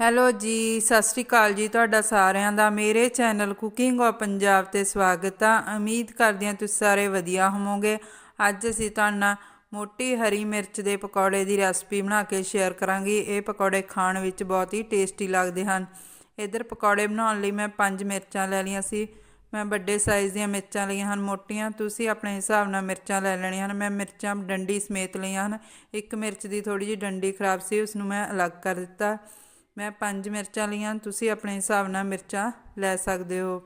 Hello ਜੀ, ਸਤਿ ਸ਼੍ਰੀ ਅਕਾਲ ਜੀ ਤੁਹਾਡਾ ਸਾਰਿਆਂ ਦਾ। ਮੇਰੇ ਚੈਨਲ ਕੁਕਿੰਗ ਔਰ ਪੰਜਾਬ ਤੇ ਸਵਾਗਤ ਆ। ਉਮੀਦ ਕਰਦੀ ਹਾਂ ਤੁਸੀਂ ਸਾਰੇ ਵਧੀਆ ਹੋਵੋਗੇ। ਅੱਜ ਅਸੀਂ ਤੁਹਾਡੇ ਮੋਟੀ ਹਰੀ ਮਿਰਚ ਦੇ ਪਕੌੜੇ ਦੀ ਰੈਸਪੀ ਬਣਾ ਕੇ ਸ਼ੇਅਰ ਕਰਾਂਗੀ। ਇਹ ਪਕੌੜੇ ਖਾਣ ਵਿੱਚ ਬਹੁਤ ਹੀ ਟੇਸਟੀ ਲੱਗਦੇ ਹਨ। ਇਧਰ ਪਕੌੜੇ ਬਣਾਉਣ ਲਈ ਮੈਂ ਪੰਜ ਮਿਰਚਾਂ ਲੈ ਲਈਆਂ ਸੀ। ਮੈਂ ਵੱਡੇ ਸਾਈਜ਼ ਦੀਆਂ ਮਿਰਚਾਂ ਲਈਆਂ ਹਨ, ਮੋਟੀਆਂ। ਤੁਸੀਂ ਆਪਣੇ ਹਿਸਾਬ ਨਾਲ ਮਿਰਚਾਂ ਲੈ ਲੈਣੀਆਂ ਹਨ। ਮੈਂ ਮਿਰਚਾਂ ਡੰਡੀ ਸਮੇਤ ਲਈਆਂ ਹਨ। ਇੱਕ ਮਿਰਚ ਦੀ ਥੋੜੀ ਜਿਹੀ ਡੰਡੀ ਖਰਾਬ ਸੀ ਉਸ ਨੂੰ ਮੈਂ ਅਲੱਗ ਕਰ ਦਿੱਤਾ। ਮੈਂ ਪੰਜ ਮਿਰਚਾਂ ਲਈਆਂ, ਤੁਸੀਂ ਆਪਣੇ ਹਿਸਾਬ ਨਾਲ ਮਿਰਚਾਂ ਲੈ ਸਕਦੇ ਹੋ।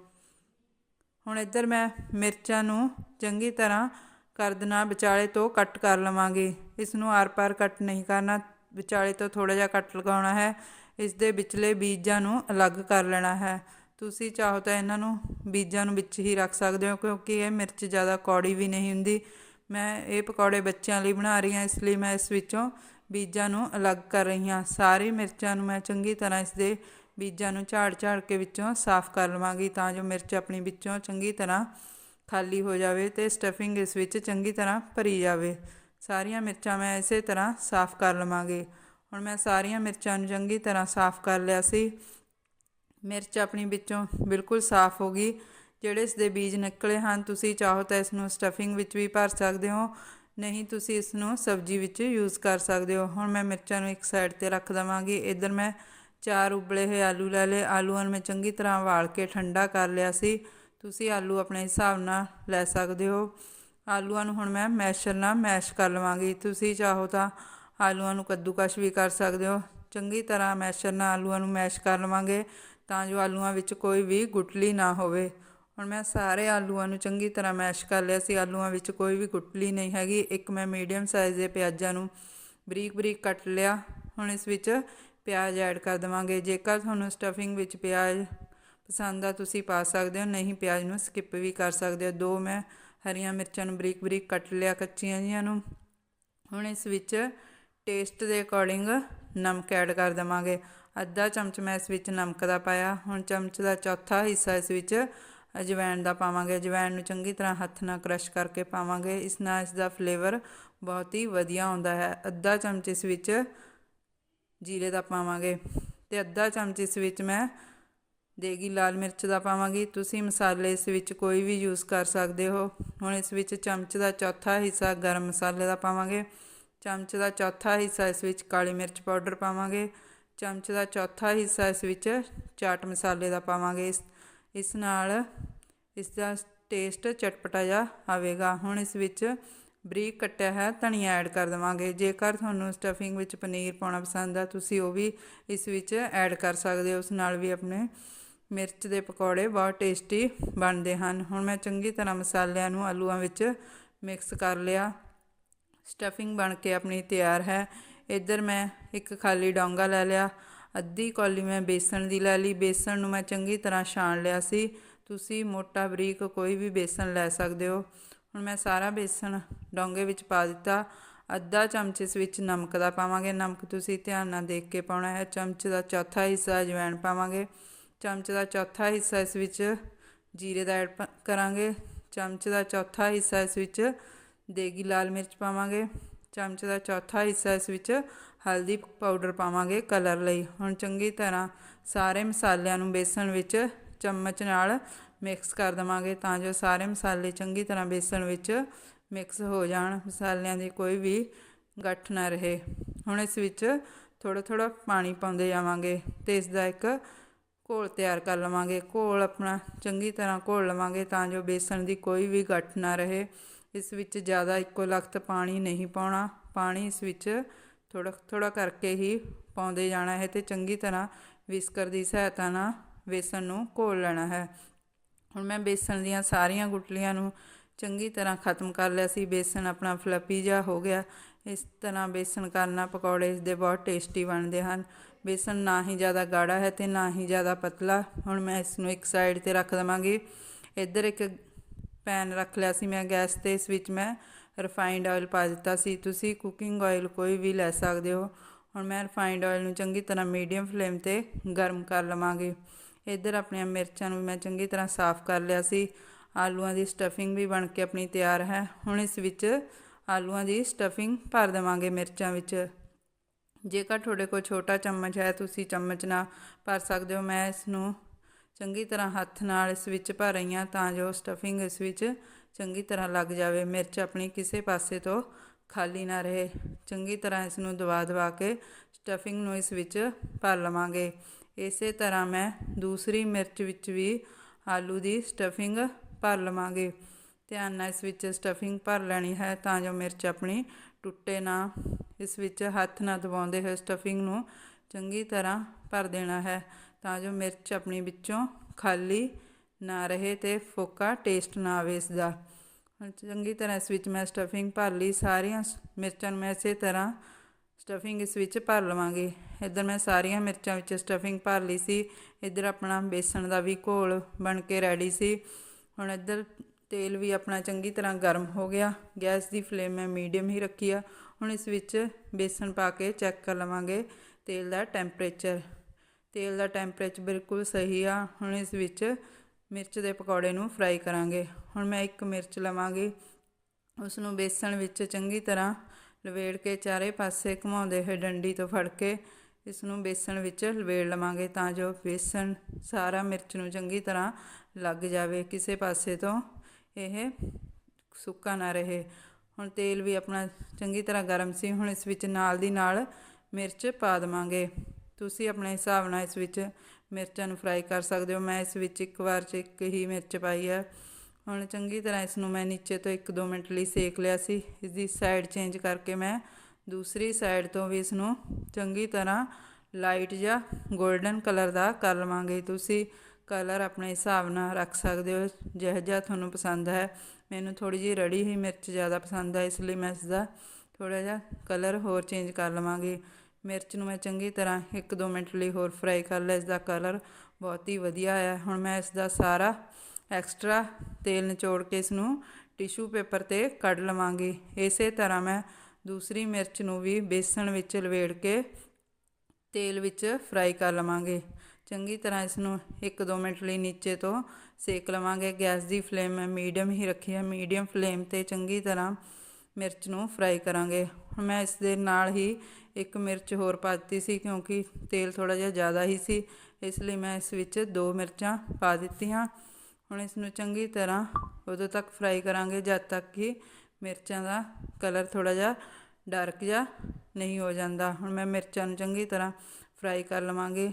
ਹੁਣ ਇੱਧਰ ਮੈਂ ਮਿਰਚਾਂ ਨੂੰ ਚੰਗੀ ਤਰ੍ਹਾਂ ਕਰ ਦੇਣਾ ਵਿਚਾਲੇ ਤੋਂ ਕੱਟ ਕਰ ਲਵਾਂਗੇ। ਇਸ ਨੂੰ ਆਰ-ਪਾਰ ਕੱਟ ਨਹੀਂ ਕਰਨਾ, ਵਿਚਾਲੇ ਤੋਂ ਥੋੜਾ ਜਿਹਾ ਕੱਟ ਲਗਾਉਣਾ ਹੈ। ਇਸ ਦੇ ਵਿਚਲੇ ਬੀਜਾਂ ਨੂੰ ਅਲੱਗ ਕਰ ਲੈਣਾ ਹੈ। ਤੁਸੀਂ ਚਾਹੋ ਤਾਂ ਇਹਨਾਂ ਨੂੰ ਬੀਜਾਂ ਨੂੰ ਵਿੱਚ ਹੀ ਰੱਖ ਸਕਦੇ ਹੋ, ਕਿਉਂਕਿ ਇਹ ਮਿਰਚ ਜ਼ਿਆਦਾ ਕੌੜੀ ਵੀ ਨਹੀਂ ਹੁੰਦੀ। ਮੈਂ ਇਹ ਪਕੌੜੇ ਬੱਚਿਆਂ ਲਈ ਬਣਾ ਰਹੀ ਹਾਂ, ਇਸ ਲਈ ਮੈਂ ਇਸ ਵਿੱਚੋਂ ਬੀਜਾਂ ਨੂੰ ਅਲੱਗ ਕਰ ਰਹੀ ਹਾਂ। ਸਾਰੀ ਮਿਰਚਾਂ ਨੂੰ ਮੈਂ ਚੰਗੀ ਤਰ੍ਹਾਂ ਇਸ ਦੇ ਬੀਜਾਂ ਨੂੰ ਝਾੜ-ਝਾੜ ਕੇ ਵਿੱਚੋਂ ਸਾਫ਼ ਕਰ ਲਵਾਂਗੀ ਤਾਂ ਜੋ ਮਿਰਚ ਆਪਣੀ ਵਿੱਚੋਂ ਚੰਗੀ ਤਰ੍ਹਾਂ ਖਾਲੀ ਹੋ ਜਾਵੇ ਤੇ ਸਟਫਿੰਗ ਇਸ ਵਿੱਚ ਚੰਗੀ ਤਰ੍ਹਾਂ ਭਰੀ ਜਾਵੇ। ਸਾਰੀਆਂ ਮਿਰਚਾਂ ਮੈਂ ਇਸੇ ਤਰ੍ਹਾਂ ਸਾਫ਼ ਕਰ ਲਵਾਂਗੀ। ਹੁਣ ਮੈਂ ਸਾਰੀਆਂ ਮਿਰਚਾਂ ਨੂੰ ਚੰਗੀ ਤਰ੍ਹਾਂ ਸਾਫ਼ ਕਰ ਲਿਆ ਸੀ। ਮਿਰਚ ਆਪਣੀ ਵਿੱਚੋਂ ਬਿਲਕੁਲ ਸਾਫ਼ ਹੋ ਗਈ। ਜਿਹੜੇ ਇਸ ਦੇ ਬੀਜ ਨਿਕਲੇ ਹਨ, ਤੁਸੀਂ ਚਾਹੋ ਤਾਂ ਇਸ ਨੂੰ ਸਟਫਿੰਗ ਵਿੱਚ ਵੀ ਭਰ ਸਕਦੇ ਹੋ। ਨਹੀਂ, ਤੁਸੀਂ ਇਸ ਨੂੰ ਸਬਜ਼ੀ ਵਿੱਚ ਯੂਜ਼ ਕਰ ਸਕਦੇ ਹੋ। ਹੁਣ ਮੈਂ ਮਿਰਚਾਂ ਨੂੰ ਇੱਕ ਸਾਈਡ ਤੇ ਰੱਖ ਦਵਾਂਗੀ। ਇਧਰ ਮੈਂ ਚਾਰ ਉਬਲੇ ਹੋਏ ਆਲੂ ਲੈ ਲਏ। ਆਲੂਆਂ ਨੂੰ ਮੈਂ ਚੰਗੀ ਤਰ੍ਹਾਂ ਵਾਲ ਕੇ ਠੰਡਾ ਕਰ ਲਿਆ ਸੀ। ਤੁਸੀਂ ਆਲੂ ਆਪਣੇ ਹਿਸਾਬ ਨਾਲ ਲੈ ਸਕਦੇ ਹੋ। ਆਲੂਆਂ ਨੂੰ ਹੁਣ ਮੈਂ ਮੈਸ਼ਰ ਨਾਲ ਮੈਸ਼ ਕਰ ਲਵਾਂਗੀ। ਤੁਸੀਂ ਚਾਹੋ ਤਾਂ ਆਲੂਆਂ ਨੂੰ ਕੱਦੂਕਸ਼ ਵੀ ਕਰ ਸਕਦੇ ਹੋ। ਚੰਗੀ ਤਰ੍ਹਾਂ ਮੈਸ਼ਰ ਨਾਲ ਆਲੂਆਂ ਨੂੰ ਮੈਸ਼ ਕਰ ਲਵਾਂਗੇ ਤਾਂ ਜੋ ਆਲੂਆਂ ਵਿੱਚ ਕੋਈ ਵੀ ਗੁਟਲੀ ਨਾ ਹੋਵੇ। ਹੁਣ ਮੈਂ ਸਾਰੇ ਆਲੂਆਂ ਨੂੰ ਚੰਗੀ ਤਰ੍ਹਾਂ ਮੈਸ਼ ਕਰ ਲਿਆ ਸੀ। ਆਲੂਆਂ ਵਿੱਚ ਕੋਈ ਵੀ ਗੁਟਲੀ ਨਹੀਂ ਹੈਗੀ। ਇੱਕ ਮੈਂ ਮੀਡੀਅਮ ਸਾਈਜ਼ ਦੇ ਪਿਆਜ਼ਾਂ ਨੂੰ ਬਰੀਕ ਬਰੀਕ ਕੱਟ ਲਿਆ। ਹੁਣ ਇਸ ਵਿੱਚ ਪਿਆਜ਼ ਐਡ ਕਰ ਦਵਾਂਗੇ। ਜੇਕਰ ਤੁਹਾਨੂੰ ਸਟਫਿੰਗ ਵਿੱਚ ਪਿਆਜ਼ ਪਸੰਦ ਆ, ਤੁਸੀਂ ਪਾ ਸਕਦੇ ਹੋ। ਨਹੀਂ, ਪਿਆਜ਼ ਨੂੰ ਸਕਿਪ ਵੀ ਕਰ ਸਕਦੇ ਹੋ। ਦੋ ਮੈਂ ਹਰੀਆਂ ਮਿਰਚਾਂ ਨੂੰ ਬਰੀਕ ਬਰੀਕ ਕੱਟ ਲਿਆ ਕੱਚੀਆਂ ਜੀਆਂ ਨੂੰ। ਹੁਣ ਇਸ ਵਿੱਚ ਟੇਸਟ ਦੇ ਅਕੋਰਡਿੰਗ ਨਮਕ ਐਡ ਕਰ ਦਵਾਂਗੇ। ਅੱਧਾ ਚਮਚ ਮੈਂ ਇਸ ਵਿੱਚ ਨਮਕ ਦਾ ਪਾਇਆ। ਹੁਣ ਚਮਚ ਦਾ ਚੌਥਾ ਹਿੱਸਾ ਇਸ ਵਿੱਚ ਅਜਵਾਇਣ ਦਾ ਪਾਵਾਂਗੇ। ਅਜਵਾਇਣ ਨੂੰ ਚੰਗੀ ਤਰ੍ਹਾਂ ਹੱਥ ਨਾਲ ਕ੍ਰਸ਼ ਕਰਕੇ ਪਾਵਾਂਗੇ। ਇਸ ਨਾਲ ਇਸ ਦਾ ਫਲੇਵਰ ਬਹੁਤ ਹੀ ਵਧੀਆ ਆਉਂਦਾ ਹੈ। ਅੱਧਾ ਚਮਚ ਇਸ ਵਿੱਚ ਜੀਰੇ ਦਾ ਪਾਵਾਂਗੇ। ਤੇ ਅੱਧਾ ਚਮਚ ਇਸ ਵਿੱਚ ਮੈਂ ਦੇਗੀ ਲਾਲ ਮਿਰਚ ਦਾ ਪਾਵਾਂਗੀ। ਤੁਸੀਂ ਮਸਾਲੇ ਇਸ ਵਿੱਚ ਕੋਈ ਵੀ ਯੂਜ਼ ਕਰ ਸਕਦੇ ਹੋ। ਹੁਣ ਇਸ ਵਿੱਚ ਚਮਚ ਦਾ ਚੌਥਾ ਹਿੱਸਾ ਗਰਮ ਮਸਾਲੇ ਦਾ ਪਾਵਾਂਗੇ। ਚਮਚ ਦਾ ਚੌਥਾ ਹਿੱਸਾ ਇਸ ਵਿੱਚ ਕਾਲੀ ਮਿਰਚ ਪਾਊਡਰ ਪਾਵਾਂਗੇ। ਚਮਚ ਦਾ ਚੌਥਾ ਹਿੱਸਾ ਇਸ ਵਿੱਚ ਚਾਟ ਮਸਾਲੇ ਦਾ ਪਾਵਾਂਗੇ। ਇਸ ਨਾਲ ਇਸ ਦਾ ਟੇਸਟ ਚਟਪਟਾ ਜਿਹਾ ਆਵੇਗਾ। ਹੁਣ ਇਸ ਵਿੱਚ ਬਰੀਕ ਕੱਟਿਆ ਹੈ ਧਨੀਆ ਐਡ ਕਰ ਦਵਾਂਗੇ। ਜੇਕਰ ਤੁਹਾਨੂੰ ਸਟਫਿੰਗ ਵਿੱਚ ਪਨੀਰ ਪਾਉਣਾ ਪਸੰਦ ਆ, ਤੁਸੀਂ ਉਹ ਵੀ ਇਸ ਵਿੱਚ ਐਡ ਕਰ ਸਕਦੇ ਹੋ। ਉਸ ਨਾਲ ਵੀ ਆਪਣੇ ਮਿਰਚ ਦੇ ਪਕੌੜੇ ਬਹੁਤ ਟੇਸਟੀ ਬਣਦੇ ਹਨ। ਹੁਣ ਮੈਂ ਚੰਗੀ ਤਰ੍ਹਾਂ ਮਸਾਲਿਆਂ ਨੂੰ ਆਲੂਆਂ ਵਿੱਚ ਮਿਕਸ ਕਰ ਲਿਆ। ਸਟਫਿੰਗ ਬਣ ਕੇ ਆਪਣੀ ਤਿਆਰ ਹੈ। ਇੱਧਰ ਮੈਂ ਇੱਕ ਖਾਲੀ ਡੋਂਗਾ ਲੈ ਲਿਆ। ਅੱਧੀ ਕੌਲੀ ਮੈਂ ਬੇਸਣ ਦੀ ਲੈ ਲਈ। ਬੇਸਣ ਨੂੰ ਮੈਂ ਚੰਗੀ ਤਰ੍ਹਾਂ ਛਾਣ ਲਿਆ ਸੀ। ਤੁਸੀਂ ਮੋਟਾ ਬਰੀਕ ਕੋਈ ਵੀ ਬੇਸਣ ਲੈ ਸਕਦੇ ਹੋ। ਹੁਣ ਮੈਂ ਸਾਰਾ ਬੇਸਣ ਡੋਂਗੇ ਵਿੱਚ ਪਾ ਦਿੱਤਾ। ਅੱਧਾ ਚਮਚ ਇਸ ਵਿੱਚ ਨਮਕ ਦਾ ਪਾਵਾਂਗੇ। ਨਮਕ ਤੁਸੀਂ ਧਿਆਨ ਨਾਲ ਦੇਖ ਕੇ ਪਾਉਣਾ ਹੈ। ਚਮਚ ਦਾ ਚੌਥਾ ਹਿੱਸਾ ਅਜਵਾਇਣ ਪਾਵਾਂਗੇ। ਚਮਚ ਦਾ ਚੌਥਾ ਹਿੱਸਾ ਇਸ ਵਿੱਚ ਜੀਰੇ ਦਾ ਐਡ ਕਰਾਂਗੇ। ਚਮਚ ਦਾ ਚੌਥਾ ਹਿੱਸਾ ਇਸ ਵਿੱਚ ਦੇਗੀ ਲਾਲ ਮਿਰਚ ਪਾਵਾਂਗੇ। ਚਮਚ ਦਾ ਚੌਥਾ ਹਿੱਸਾ ਇਸ ਵਿੱਚ ਹਲਦੀ ਪਾਊਡਰ ਪਾਵਾਂਗੇ ਕਲਰ ਲਈ। ਹੁਣ ਚੰਗੀ ਤਰ੍ਹਾਂ ਸਾਰੇ ਮਸਾਲਿਆਂ ਨੂੰ ਬੇਸਣ ਵਿੱਚ ਚਮਚ ਨਾਲ ਮਿਕਸ ਕਰ ਦਵਾਂਗੇ ਤਾਂ ਜੋ ਸਾਰੇ ਮਸਾਲੇ ਚੰਗੀ ਤਰ੍ਹਾਂ ਬੇਸਣ ਵਿੱਚ ਮਿਕਸ ਹੋ ਜਾਣ, ਮਸਾਲਿਆਂ ਦੀ ਕੋਈ ਵੀ ਗੱਠ ਨਾ ਰਹੇ। ਹੁਣ ਇਸ ਵਿੱਚ ਥੋੜਾ ਥੋੜਾ ਪਾਣੀ ਪਾਉਂਦੇ ਜਾਵਾਂਗੇ ਤੇ ਇਸ ਦਾ ਇੱਕ ਘੋਲ ਤਿਆਰ ਕਰ ਲਵਾਂਗੇ। ਘੋਲ ਆਪਣਾ ਚੰਗੀ ਤਰ੍ਹਾਂ ਘੋਲ ਲਵਾਂਗੇ ਤਾਂ ਜੋ ਬੇਸਣ ਦੀ ਕੋਈ ਵੀ ਗੱਠ ਨਾ ਰਹੇ। ਇਸ ਵਿੱਚ ਜ਼ਿਆਦਾ ਇੱਕੋ ਲਖਤ ਪਾਣੀ ਨਹੀਂ ਪਾਉਣਾ। ਪਾਣੀ ਇਸ ਵਿੱਚ ਥੋੜਾ ਥੋੜਾ ਕਰਕੇ ਹੀ ਪਾਉਂਦੇ ਜਾਣਾ ਹੈ ਤੇ ਚੰਗੀ ਤਰ੍ਹਾਂ ਵਿਸਕਰ ਦੀ ਸਹਾਇਤਾ ਨਾਲ ਬੇਸਣ ਨੂੰ ਘੋਲ ਲੈਣਾ ਹੈ। ਹੁਣ ਮੈਂ ਬੇਸਣ ਦੀਆਂ ਸਾਰੀਆਂ ਗੁਟਲੀਆਂ ਨੂੰ ਚੰਗੀ ਤਰ੍ਹਾਂ ਖਤਮ ਕਰ ਲਿਆ ਸੀ। ਬੇਸਣ ਆਪਣਾ ਫਲੱਪੀ ਜਿਹਾ ਹੋ ਗਿਆ। ਇਸ ਤਰ੍ਹਾਂ ਬੇਸਣ ਕਰਨਾ ਪਕੌੜੇ ਇਸ ਦੇ ਬਹੁਤ ਟੇਸਟੀ ਬਣਦੇ ਹਨ। ਬੇਸਣ ਨਾ ਹੀ ਜ਼ਿਆਦਾ ਗਾੜਾ ਹੈ ਤੇ ਨਾ ਹੀ ਜ਼ਿਆਦਾ ਪਤਲਾ। ਹੁਣ ਮੈਂ ਇਸ ਨੂੰ ਇੱਕ ਸਾਈਡ ਤੇ ਰੱਖ ਦਵਾਂਗੀ। ਇੱਧਰ ਇੱਕ ਪੈਨ ਰੱਖ ਲਿਆ ਸੀ ਮੈਂ ਗੈਸ ਤੇ। ਇਸ ਵਿੱਚ ਮੈਂ ਰਿਫਾਈਨਡ ਆਇਲ ਪਾ ਦਿੱਤਾ ਸੀ। ਤੁਸੀਂ ਕੁਕਿੰਗ ਆਇਲ ਕੋਈ ਵੀ ਲੈ ਸਕਦੇ ਹੋ। ਹੁਣ ਮੈਂ ਰਿਫਾਈਨਡ ਆਇਲ ਨੂੰ ਚੰਗੀ ਤਰ੍ਹਾਂ ਮੀਡੀਅਮ ਫਲੇਮ ਤੇ ਗਰਮ ਕਰ ਲਵਾਂਗੀ। ਇੱਧਰ ਆਪਣੀਆਂ ਮਿਰਚਾਂ ਨੂੰ ਮੈਂ ਚੰਗੀ ਤਰ੍ਹਾਂ ਸਾਫ਼ ਕਰ ਲਿਆ ਸੀ। ਆਲੂਆਂ ਦੀ ਸਟਫਿੰਗ ਵੀ ਬਣ ਕੇ ਆਪਣੀ ਤਿਆਰ ਹੈ। ਹੁਣ ਇਸ ਵਿੱਚ ਆਲੂਆਂ ਦੀ ਸਟਫਿੰਗ ਭਰ ਦੇਵਾਂਗੇ ਮਿਰਚਾਂ ਵਿੱਚ। ਜੇਕਰ ਤੁਹਾਡੇ ਕੋਲ ਛੋਟਾ ਚਮਚ ਹੈ, ਤੁਸੀਂ ਚਮਚ ਨਾਲ ਭਰ ਸਕਦੇ ਹੋ। ਮੈਂ ਇਸ ਨੂੰ ਚੰਗੀ ਤਰ੍ਹਾਂ ਹੱਥ ਨਾਲ ਇਸ ਵਿੱਚ ਭਰ ਰਹੀ ਹਾਂ ਤਾਂ ਜੋ ਸਟਫਿੰਗ ਇਸ ਵਿੱਚ ਚੰਗੀ ਤਰ੍ਹਾਂ ਲੱਗ ਜਾਵੇ, ਮਿਰਚ ਆਪਣੀ ਕਿਸੇ ਪਾਸੇ ਤੋਂ ਖਾਲੀ ਨਾ ਰਹੇ। ਚੰਗੀ ਤਰ੍ਹਾਂ ਇਸ ਨੂੰ ਦਬਾ ਦਵਾ ਕੇ ਸਟਫਿੰਗ ਨੂੰ ਇਸ ਵਿੱਚ ਭਰ ਲਵਾਂਗੇ। ਇਸੇ ਤਰ੍ਹਾਂ ਮੈਂ ਦੂਸਰੀ ਮਿਰਚ ਵਿੱਚ ਵੀ ਆਲੂ ਦੀ ਸਟਫਿੰਗ ਭਰ ਲਵਾਂਗੇ। ਧਿਆਨ ਨਾਲ ਇਸ ਵਿੱਚ ਸਟਫਿੰਗ ਭਰ ਲੈਣੀ ਹੈ ਤਾਂ ਜੋ ਮਿਰਚ ਆਪਣੀ ਟੁੱਟੇ ਨਾ, ਇਸ ਵਿੱਚ ਹੱਥ ਨਾ ਦਬਾਉਂਦੇ ਹੋਏ ਸਟਫਿੰਗ ਨੂੰ ਚੰਗੀ ਤਰ੍ਹਾਂ ਭਰ ਦੇਣਾ ਹੈ ਤਾਂ ਜੋ ਮਿਰਚ ਆਪਣੀ ਵਿੱਚੋਂ ਖਾਲੀ ਨਾ ਰਹੇ ਤੇ ਫੋਕਾ ਟੇਸਟ ਨਾ ਆਵੇ ਇਸ ਦਾ ਚੰਗੀ ਤਰ੍ਹਾਂ ਇਸ ਵਿੱਚ ਮੈਂ ਸਟਫਿੰਗ ਭਰ ਲਈ, ਸਾਰੀਆਂ ਮਿਰਚਾਂ ਨੂੰ ਮੈਂ ਇਸੇ ਤਰ੍ਹਾਂ ਸਟਫਿੰਗ ਇਸ ਵਿੱਚ ਭਰ ਲਵਾਂਗੀ। ਇੱਧਰ ਮੈਂ ਸਾਰੀਆਂ ਮਿਰਚਾਂ ਵਿੱਚ ਸਟਫਿੰਗ ਭਰ ਲਈ ਸੀ। ਇੱਧਰ ਆਪਣਾ ਬੇਸਣ ਦਾ ਵੀ ਘੋਲ ਬਣ ਕੇ ਰੈਡੀ ਸੀ। ਹੁਣ ਇੱਧਰ ਤੇਲ ਵੀ ਆਪਣਾ ਚੰਗੀ ਤਰ੍ਹਾਂ ਗਰਮ ਹੋ ਗਿਆ। ਗੈਸ ਦੀ ਫਲੇਮ ਮੈਂ ਮੀਡੀਅਮ ਹੀ ਰੱਖੀ ਆ। ਹੁਣ ਇਸ ਵਿੱਚ ਬੇਸਣ ਪਾ ਕੇ ਚੈੱਕ ਕਰ ਲਵਾਂਗੇ ਤੇਲ ਦਾ ਟੈਂਪਰੇਚਰ ਤੇਲ ਦਾ ਟੈਂਪਰੇਚਰ ਬਿਲਕੁਲ ਸਹੀ ਆ। ਹੁਣ ਇਸ ਵਿੱਚ ਮਿਰਚ ਦੇ ਪਕੌੜੇ ਨੂੰ ਫਰਾਈ ਕਰਾਂਗੇ। ਹੁਣ ਮੈਂ ਇੱਕ ਮਿਰਚ ਲਵਾਂਗੀ। ਉਸ ਨੂੰ ਬੇਸਣ ਵਿੱਚ ਚੰਗੀ ਤਰ੍ਹਾਂ ਲਵੇੜ ਕੇ ਚਾਰੇ ਪਾਸੇ ਘੁਮਾਉਂਦੇ ਹੋਏ ਡੰਡੀ ਤੋਂ ਫੜ ਕੇ ਇਸ ਨੂੰ ਬੇਸਣ ਵਿੱਚ ਲਵੇੜ ਲਵਾਂਗੇ ਤਾਂ ਜੋ ਬੇਸਣ ਸਾਰਾ ਮਿਰਚ ਨੂੰ ਚੰਗੀ ਤਰ੍ਹਾਂ ਲੱਗ ਜਾਵੇ। ਕਿਸੇ ਪਾਸੇ ਤੋਂ ਇਹ ਸੁੱਕਾ ਨਾ ਰਹੇ। ਹੁਣ ਤੇਲ ਵੀ ਆਪਣਾ ਚੰਗੀ ਤਰ੍ਹਾਂ ਗਰਮ ਸੀ। ਹੁਣ ਇਸ ਵਿੱਚ ਨਾਲ ਦੀ ਨਾਲ ਮਿਰਚ ਪਾ ਦੇਵਾਂਗੇ। ਤੁਸੀਂ ਆਪਣੇ ਹਿਸਾਬ ਨਾਲ ਇਸ ਵਿੱਚ ਮਿਰਚਾਂ ਨੂੰ ਫਰਾਈ ਕਰ ਸਕਦੇ ਹੋ। ਮੈਂ ਇਸ ਵਿੱਚ ਇੱਕ ਵਾਰ 'ਚ ਇੱਕ ਹੀ ਮਿਰਚ ਪਾਈ ਹੈ ਹੁਣ ਚੰਗੀ ਤਰ੍ਹਾਂ ਇਸ ਨੂੰ ਮੈਂ ਨੀਚੇ ਤੋਂ 1-2 ਮਿੰਟ ਲਈ ਸੇਕ ਲਿਆ ਸੀ। ਇਸ ਦੀ ਸਾਈਡ ਚੇਂਜ ਕਰਕੇ ਮੈਂ ਦੂਸਰੀ ਸਾਈਡ ਤੋਂ ਵੀ ਇਸ ਨੂੰ ਚੰਗੀ ਤਰ੍ਹਾਂ ਲਾਈਟ ਜਾਂ 골ਡਨ ਕਲਰ ਦਾ ਕਰ ਲਵਾਂਗੇ। ਤੁਸੀਂ ਕਲਰ ਆਪਣੇ ਹਿਸਾਬ ਨਾਲ ਰੱਖ ਸਕਦੇ ਹੋ। ਜਿਹੋ ਜਿਹਾ ਤੁਹਾਨੂੰ ਪਸੰਦ ਹੈ। ਮੈਨੂੰ ਥੋੜੀ ਜਿਹੀ ਰੜੀ ਹੀ ਮਿਰਚ ਜ਼ਿਆਦਾ ਪਸੰਦ ਹੈ ਇਸ ਲਈ ਮੈਂ ਇਸ ਦਾ ਥੋੜਾ ਜਿਹਾ ਕਲਰ ਹੋਰ ਚੇਂਜ ਕਰ ਲਵਾਂਗੀ। ਮਿਰਚ ਨੂੰ ਮੈਂ ਚੰਗੀ ਤਰ੍ਹਾਂ 1-2 ਮਿੰਟ ਲਈ ਹੋਰ ਫਰਾਈ ਕਰ ਲਿਆ ਇਸ ਦਾ ਕਲਰ ਬਹੁਤ ਹੀ ਵਧੀਆ ਆਇਆ। ਹੁਣ ਮੈਂ ਇਸ ਦਾ ਸਾਰਾ ਐਕਸਟਰਾ ਤੇਲ ਨਿਚੋੜ ਕੇ ਇਸ ਨੂੰ ਟਿਸ਼ੂ ਪੇਪਰ ਤੇ ਕੱਢ ਲਵਾਂਗੀ। ਇਸੇ ਤਰ੍ਹਾਂ ਮੈਂ ਦੂਸਰੀ ਮਿਰਚ ਨੂੰ ਵੀ ਬੇਸਣ ਵਿੱਚ ਲਵੇੜ ਕੇ ਤੇਲ ਵਿੱਚ ਫਰਾਈ ਕਰ ਲਵਾਂਗੇ। ਚੰਗੀ ਤਰ੍ਹਾਂ ਇਸ ਨੂੰ 1-2 ਮਿੰਟ ਲਈ ਨੀਚੇ ਤੋਂ ਸੇਕ ਲਵਾਂਗੇ। ਗੈਸ ਦੀ ਫਲੇਮ ਮੈਂ ਮੀਡੀਅਮ ਹੀ ਰੱਖੀ ਹੈ। ਮੀਡੀਅਮ ਫਲੇਮ ਤੇ ਚੰਗੀ ਤਰ੍ਹਾਂ ਮਿਰਚ ਨੂੰ ਫਰਾਈ ਕਰਾਂਗੇ। ਹੁਣ ਮੈਂ ਇਸ ਦੇ ਨਾਲ ਹੀ ਇੱਕ ਮਿਰਚ ਹੋਰ ਪਾ ਦਿੱਤੀ ਸੀ ਕਿਉਂਕਿ ਤੇਲ ਥੋੜਾ ਜਿਹਾ ਜ਼ਿਆਦਾ ਹੀ ਸੀ, ਇਸ ਲਈ ਮੈਂ ਇਸ ਵਿੱਚ ਦੋ ਮਿਰਚਾਂ ਪਾ ਦਿੱਤੀਆਂ। ਹੁਣ ਇਸ ਨੂੰ ਚੰਗੀ ਤਰ੍ਹਾਂ ਉਦੋਂ ਤੱਕ ਫਰਾਈ ਕਰਾਂਗੇ ਜਦ ਤੱਕ ਕਿ ਮਿਰਚਾਂ ਦਾ ਕਲਰ ਥੋੜਾ ਜਿਹਾ ਡਾਰਕ ਜਿਹਾ ਨਹੀਂ ਹੋ ਜਾਂਦਾ। ਹੁਣ ਮੈਂ ਮਿਰਚਾਂ ਨੂੰ ਚੰਗੀ ਤਰ੍ਹਾਂ ਫਰਾਈ ਕਰ ਲਵਾਂਗੀ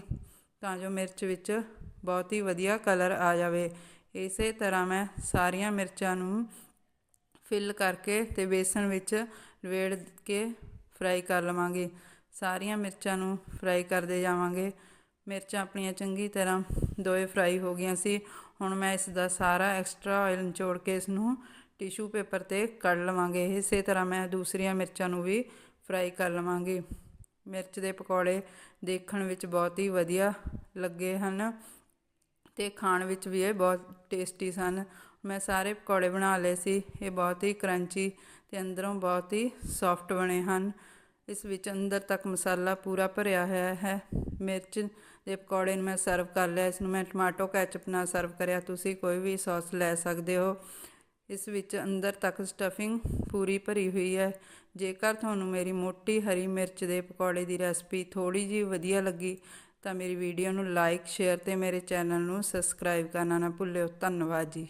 ਤਾਂ ਜੋ ਮਿਰਚ ਵਿੱਚ ਬਹੁਤ ਹੀ ਵਧੀਆ ਕਲਰ ਆ ਜਾਵੇ। ਇਸੇ ਤਰ੍ਹਾਂ ਮੈਂ ਸਾਰੀਆਂ ਮਿਰਚਾਂ ਨੂੰ ਫਿਲ ਕਰਕੇ ਤੇ ਬੇਸਣ ਵਿੱਚ ਲਵੇੜ ਕੇ ਫਰਾਈ ਕਰ ਲਵਾਂਗੇ। ਸਾਰੀਆਂ ਮਿਰਚਾਂ ਨੂੰ ਫਰਾਈ ਕਰਦੇ ਜਾਵਾਂਗੇ। ਮਿਰਚਾਂ ਆਪਣੀਆਂ ਚੰਗੀ ਤਰ੍ਹਾਂ ਦੋਏ ਫਰਾਈ ਹੋ ਗਈਆਂ ਸੀ। ਹੁਣ ਮੈਂ ਇਸ ਦਾ ਸਾਰਾ ਐਕਸਟਰਾ ਆਇਲ ਨਿਚੋੜ ਕੇ ਇਸ ਨੂੰ ਟਿਸ਼ੂ ਪੇਪਰ ਤੇ ਕੱਢ ਲਵਾਂਗੇ। ਇਸੇ ਤਰ੍ਹਾਂ ਮੈਂ ਦੂਸਰੀਆਂ ਮਿਰਚਾਂ ਨੂੰ ਵੀ ਫਰਾਈ ਕਰ ਲਵਾਂਗੀ। ਮਿਰਚ ਦੇ ਪਕੌੜੇ ਦੇਖਣ ਵਿੱਚ ਬਹੁਤ ਹੀ ਵਧੀਆ ਲੱਗੇ ਹਨ ਤੇ ਖਾਣ ਵਿੱਚ ਵੀ ਇਹ ਬਹੁਤ ਟੇਸਟੀ ਸਨ। ਮੈਂ ਸਾਰੇ ਪਕੌੜੇ ਬਣਾ ਲਏ ਸੀ। ਇਹ ਬਹੁਤ ਹੀ ਕਰੰਚੀ ਤੇ ਅੰਦਰੋਂ ਬਹੁਤ ਹੀ ਸੌਫਟ ਬਣੇ ਹਨ। ਇਸ ਵਿੱਚ ਅੰਦਰ ਤੱਕ ਮਸਾਲਾ ਪੂਰਾ ਭਰਿਆ ਹੋਇਆ ਹੈ। ਮਿਰਚ ਦੇ ਪਕੌੜੇ ਨੂੰ ਮੈਂ ਸਰਵ ਕਰ ਲਿਆ। ਇਸ ਨੂੰ ਮੈਂ ਟਮਾਟੋ ਕੈਚਪ ਨਾਲ ਸਰਵ ਕਰਿਆ। ਤੁਸੀਂ ਕੋਈ ਵੀ ਸੌਸ ਲੈ ਸਕਦੇ ਹੋ। ਇਸ ਵਿੱਚ ਅੰਦਰ ਤੱਕ ਸਟਫਿੰਗ ਪੂਰੀ ਭਰੀ ਹੋਈ ਹੈ। ਜੇਕਰ ਤੁਹਾਨੂੰ ਮੇਰੀ ਮੋਟੀ ਹਰੀ ਮਿਰਚ ਦੇ ਪਕੌੜੇ ਦੀ ਰੈਸਪੀ ਥੋੜੀ ਜਿਹੀ ਵਧੀਆ ਲੱਗੀ, ਤਾਂ ਮੇਰੀ ਵੀਡੀਓ ਨੂੰ ਲਾਈਕ, ਸ਼ੇਅਰ ਤੇ ਮੇਰੇ ਚੈਨਲ ਨੂੰ ਸਬਸਕ੍ਰਾਈਬ ਕਰਨਾ ਨਾ ਭੁੱਲਿਓ। ਧੰਨਵਾਦ ਜੀ।